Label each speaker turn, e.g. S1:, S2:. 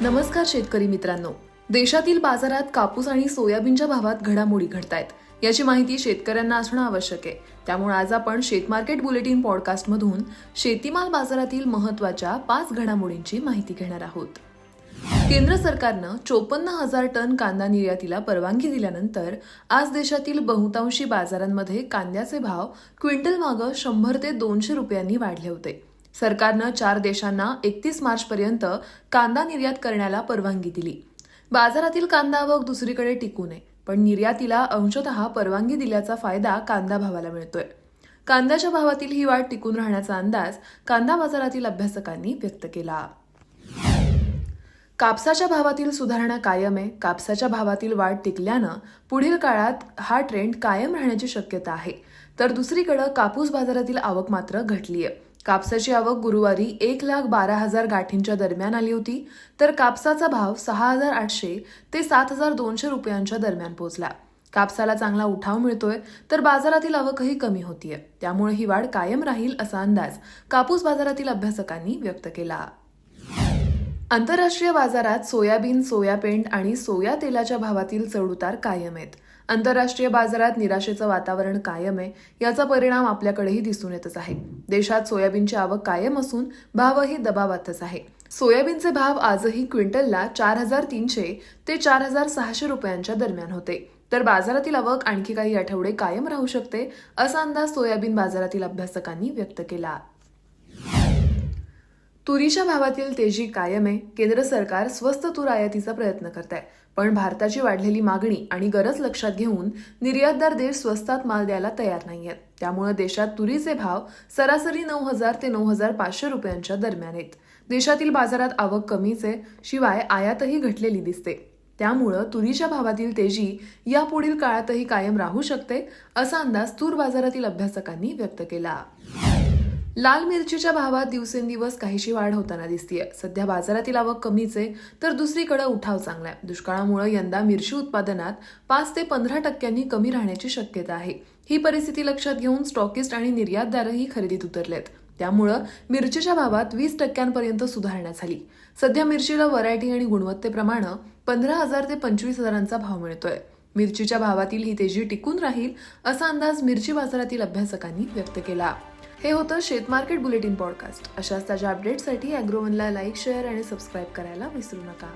S1: नमस्कार शेतकरी मित्रांनो. देशातील बाजारात कापूस आणि सोयाबीनच्या भावात घडामोडी घडतायत. याची माहिती शेतकऱ्यांना असणं आवश्यक आहे. त्यामुळे आज आपण शेतमार्केट बुलेटिन पॉडकास्टमधून शेतीमाल बाजारातील महत्त्वाच्या पाच घडामोडींची माहिती घेणार आहोत. केंद्र सरकारनं चोपन्न हजार टन कांदा निर्यातीला परवानगी दिल्यानंतर आज देशातील बहुतांशी बाजारांमध्ये कांद्याचे भाव क्विंटल मागं शंभर ते दोनशे रुपयांनी वाढले होते. सरकारनं चार देशांना एकतीस मार्चपर्यंत कांदा निर्यात करण्याला परवानगी दिली. बाजारातील कांदा आवक दुसरीकडे टिकू नये पण निर्यातीला अंशतः परवानगी दिल्याचा फायदा कांदा भावाला मिळतोय. कांद्याच्या भावातील ही वाढ टिकून राहण्याचा अंदाज कांदा बाजारातील अभ्यासकांनी व्यक्त केला. कापसाच्या भावातील सुधारणा कायम आहे. कापसाच्या भावातील वाढ टिकल्यानं पुढील काळात हा ट्रेंड कायम राहण्याची शक्यता आहे. तर दुसरीकडे कापूस बाजारातील आवक मात्र घटली आहे कापसाची आवक गुरुवारी एक लाख बारा हजार गाठींच्या दरम्यान आली होती तर कापसाचा भाव सहा हजार आठशे ते सात हजार दोनशे रुपयांच्या दरम्यान पोहोचला कापसाला चांगला उठाव मिळतोय तर बाजारातील आवकही कमी होतीये. त्यामुळे ही वाढ कायम राहील असा अंदाज कापूस बाजारातील अभ्यासकांनी व्यक्त केला. आंतरराष्ट्रीय बाजारात सोयाबीन सोयापेंड आणि सोया तेलाच्या भावातील चढउतार कायम आहेत. आंतरराष्ट्रीय बाजारात निराशेचं वातावरण कायम आहे. याचा परिणाम आपल्याकडेही दिसून येतच आहे. देशात सोयाबीनची आवक कायम असून भावही दबावातच आहे. सोयाबीनचे भाव आजही क्विंटलला चार हजार तीनशे ते चार हजार सहाशे रुपयांच्या दरम्यान होते. तर बाजारातील आवक आणखी काही आठवडे कायम राहू शकते असा अंदाज सोयाबीन बाजारातील अभ्यासकांनी व्यक्त केला. तुरीच्या भावातील तेजी कायम आहे. केंद्र सरकार स्वस्त तूर आयातीचा प्रयत्न करत आहे पण भारताची वाढलेली मागणी आणि गरज लक्षात घेऊन निर्यातदार देश स्वस्तात माल द्यायला तयार नाही आहेत त्यामुळे देशात तुरीचे भाव सरासरी नऊ हजार ते नऊ हजार पाचशे रुपयांच्या दरम्यान आहेत. देशातील बाजारात आवक कमीच आहे शिवाय आयातही घटलेली दिसते. त्यामुळं तुरीच्या भावातील तेजी यापुढील काळातही कायम राहू शकते असा अंदाज तूर बाजारातील अभ्यासकांनी व्यक्त केला. लाल मिरचीच्या भावात दिवसेंदिवस काहीशी वाढ होताना दिसतीये. सध्या बाजारातील आवक कमीच आहे तर दुसरीकडे उठाव चांगला आहे दुष्काळामुळे यंदा मिरची उत्पादनात पाच ते पंधरा टक्क्यांनी कमी राहण्याची शक्यता आहे. ही परिस्थिती लक्षात घेऊन स्टॉकिस्ट आणि निर्यातदारही खरेदीत उतरलेत. त्यामुळं मिरचीच्या भावात वीस टक्क्यांपर्यंत सुधारणा झाली. सध्या मिरचीला व्हरायटी आणि गुणवत्तेप्रमाणे पंधरा हजार ते पंचवीस हजारांचा भाव मिळतोय. मिरचीच्या भावातील ही तेजी टिकून राहील असा अंदाज मिरची बाजारातील अभ्यासकांनी व्यक्त केला. हे होतं शेतमार्केट बुलेटिन पॉडकास्ट. अशाच ताज्या अपडेटसाठी अॅग्रोवनला लाईक शेअर आणि सबस्क्राईब करायला विसरू नका.